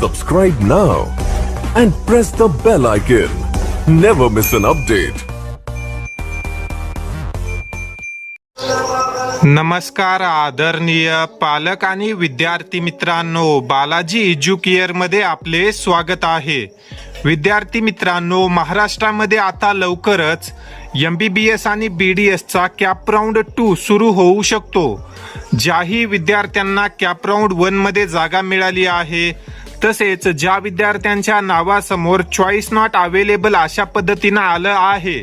Subscribe now and press the bell icon. Never miss an update. नमस्कार आदरणीय पालक आणि विद्यार्थी मित्रांनो बालाजी एज्युकेअरमध्ये आपले स्वागत आहे विद्यार्थी मित्रांनो महाराष्ट्रामध्ये आता लवकरच एम बी बी एस आणि बी डी एसचा कॅप राऊंड टू सुरू होऊ शकतो ज्याही विद्यार्थ्यांना कॅप राऊंड वनमध्ये जागा मिळाली आहे तसेच ज्या विद्यार्थ्यांच्या नावासमोर चॉईस नॉट अवेलेबल अशा पद्धतीनं आलं आहे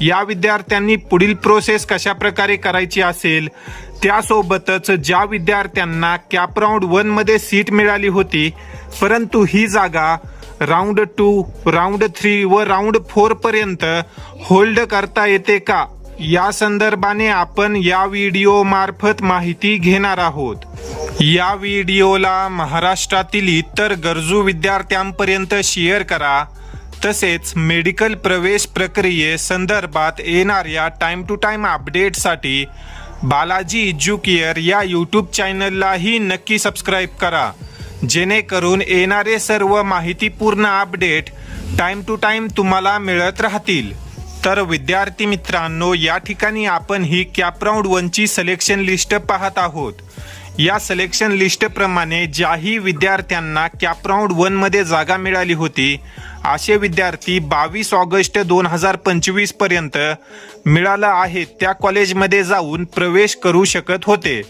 या विद्यार्थ्यांनी पुढील प्रोसेस कशा प्रकारे करायची असेल त्यासोबतच ज्या विद्यार्थ्यांना कॅप राऊंड वनमध्ये सीट मिळाली होती परंतु ही जागा राऊंड टू राऊंड थ्री व राऊंड फोर पर्यंत होल्ड करता येते का? या संदर्भाने आपण या व्हिडिओ मार्फत माहिती घेणार आहोत. या व्हिडिओला महाराष्ट्रातील इतर गरजू विद्यार्थ्यांपर्यंत शेअर करा. तसेच मेडिकल प्रवेश प्रक्रिये संदर्भात येणाऱ्या टाइम टू टाइम अपडेटसाठी बालाजी एज्युकेअर या यूट्यूब चॅनललाही नक्की सबस्क्राईब करा. जेणेकरून येणारे सर्व माहितीपूर्ण अपडेट टाइम टू टाइम तुम्हाला मिळत राहतील. तर विद्यार्थी मित्रांनो या ठिकाणी आपण ही कॅपराऊंड वनची सिलेक्शन लिस्ट पाहत आहोत. या सिलेक्शन लिस्टप्रमाणे ज्याही विद्यार्थ्यांना कॅपराऊंड वनमध्ये जागा मिळाली होती असे विद्यार्थी बावीस ऑगस्ट दोन हजार पंचवीसपर्यंत मिळालं आहे त्या कॉलेजमध्ये जाऊन प्रवेश करू शकत होते.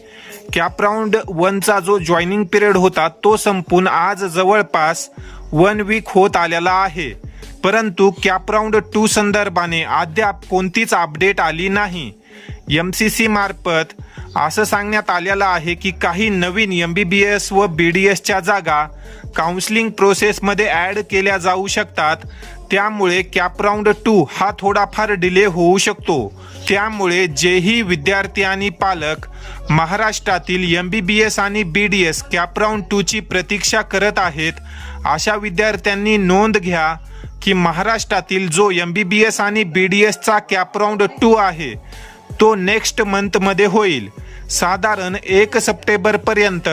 कॅपराऊंड वनचा जो जॉईनिंग पिरियड होता तो संपून आज जवळपास वन वीक होत आलेला आहे. परंतु कॅपराउंड टू संदर्भाने अद्याप कोणतीच अपडेट आली नाही. एम सी सी मार्फत असं सांगण्यात आलेलं आहे की काही नवीन एम बी बी एस व बी डी एसच्या जागा काउन्सिलिंग प्रोसेसमध्ये ॲड केल्या जाऊ शकतात. त्यामुळे कॅपराऊंड टू हा थोडाफार डिले होऊ शकतो. त्यामुळे जेही विद्यार्थी आणि पालक महाराष्ट्रातील एम बी बी एस आणि बी डी एस कॅपराऊंड टूची प्रतीक्षा करत आहेत अशा विद्यार्थ्यांनी नोंद घ्या की महाराष्ट्रातील जो एम बी बी एस आणि बी डी एसचा कॅपराऊंड टू आहे तो नेक्स्ट मंथमध्ये होईल. साधारण एक सप्टेंबरपर्यंत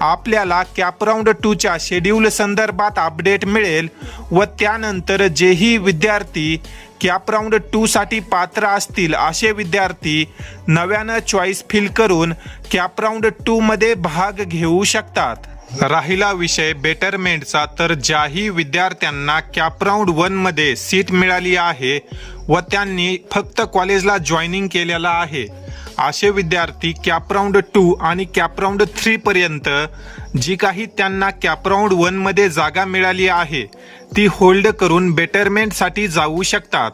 आपल्याला कॅप राऊंड टूच्या शेड्यूल संदर्भात अपडेट मिळेल व त्यानंतर जेही विद्यार्थी कॅप राऊंड टूसाठी पात्र असतील असे विद्यार्थी नव्यानं चॉईस फिल करून कॅप राऊंड टूमध्ये भाग घेऊ शकतात. राहिला विषय बेटरमेंटचा तर ज्याही विद्यार्थ्यांना कॅप राऊंड सीट मिळाली आहे व त्यांनी फक्त कॉलेजला जॉईनिंग केलेला आहे. असे विद्यार्थी कॅपराऊंड टू आणि कॅपराऊंड थ्रीपर्यंत थ्री पर्यंत जी काही त्यांना कॅपराऊंड वनमध्ये वनमध्ये जागा मिळाली आहे ती होल्ड करून बेटरमेंटसाठी जाऊ शकतात.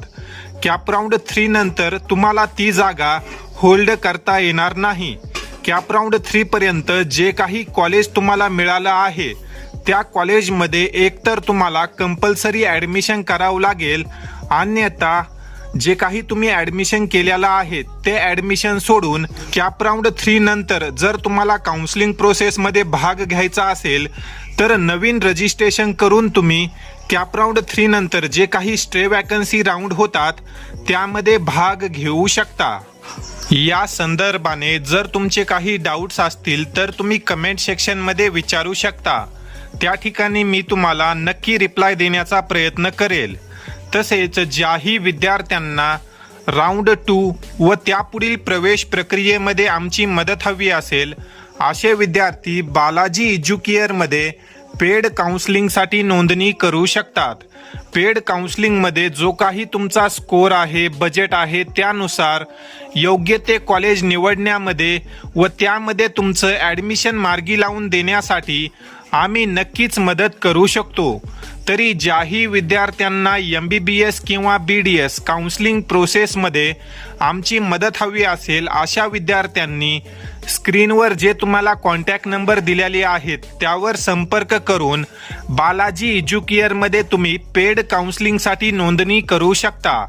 कॅपराऊंड थ्रीनंतर थ्री नंतर तुम्हाला ती जागा होल्ड करता येणार नाही. कॅपराऊंड थ्रीपर्यंत थ्री पर्यंत जे काही कॉलेज तुम्हाला मिळालं आहे त्या कॉलेजमध्ये एकतर तुम्हाला कंपल्सरी ॲडमिशन करावं लागेल अन्यथा जे काही तुम्ही ॲडमिशन केलेलं आहे ते ॲडमिशन सोडून कॅप राऊंड थ्री नंतर जर तुम्हाला काउन्सिलिंग प्रोसेसमध्ये भाग घ्यायचा असेल तर नवीन रजिस्ट्रेशन करून तुम्ही कॅप राऊंड थ्री नंतर जे काही स्ट्रे वॅकन्सी राऊंड होतात त्यामध्ये भाग घेऊ शकता. या संदर्भाने जर तुमचे काही डाऊट्स असतील तर तुम्ही कमेंट सेक्शनमध्ये विचारू शकता. त्या ठिकाणी मी तुम्हाला नक्की रिप्लाय देण्याचा प्रयत्न करेल. तसेच ज्याही विद्यार्थ्यांना राऊंड टू व त्यापुढील प्रवेश प्रक्रियेमध्ये आमची मदत हवी असेल असे विद्यार्थी बालाजी एज्युकेअरमध्ये पेड काउन्सिलिंगसाठी नोंदणी करू शकतात. पेड काउन्सिलिंगमध्ये जो काही तुमचा स्कोर आहे बजेट आहे त्यानुसार योग्य ते कॉलेज निवडण्यामध्ये व त्यामध्ये तुमचं ॲडमिशन मार्गी लावून देण्यासाठी आम्ही नक्कीच मदत करू शकतो. तरी ज्याही विद्यार्थ्यांना एम बी बी एस किंवा बी डी एस काउन्सिलिंग प्रोसेसमध्ये आमची मदत हवी असेल अशा विद्यार्थ्यांनी स्क्रीनवर जे तुम्हाला कॉन्टॅक्ट नंबर दिलेले आहेत त्यावर संपर्क करून बालाजी एज्युकेअरमध्ये तुम्ही पेड काउन्सिलिंगसाठी नोंदणी करू शकता.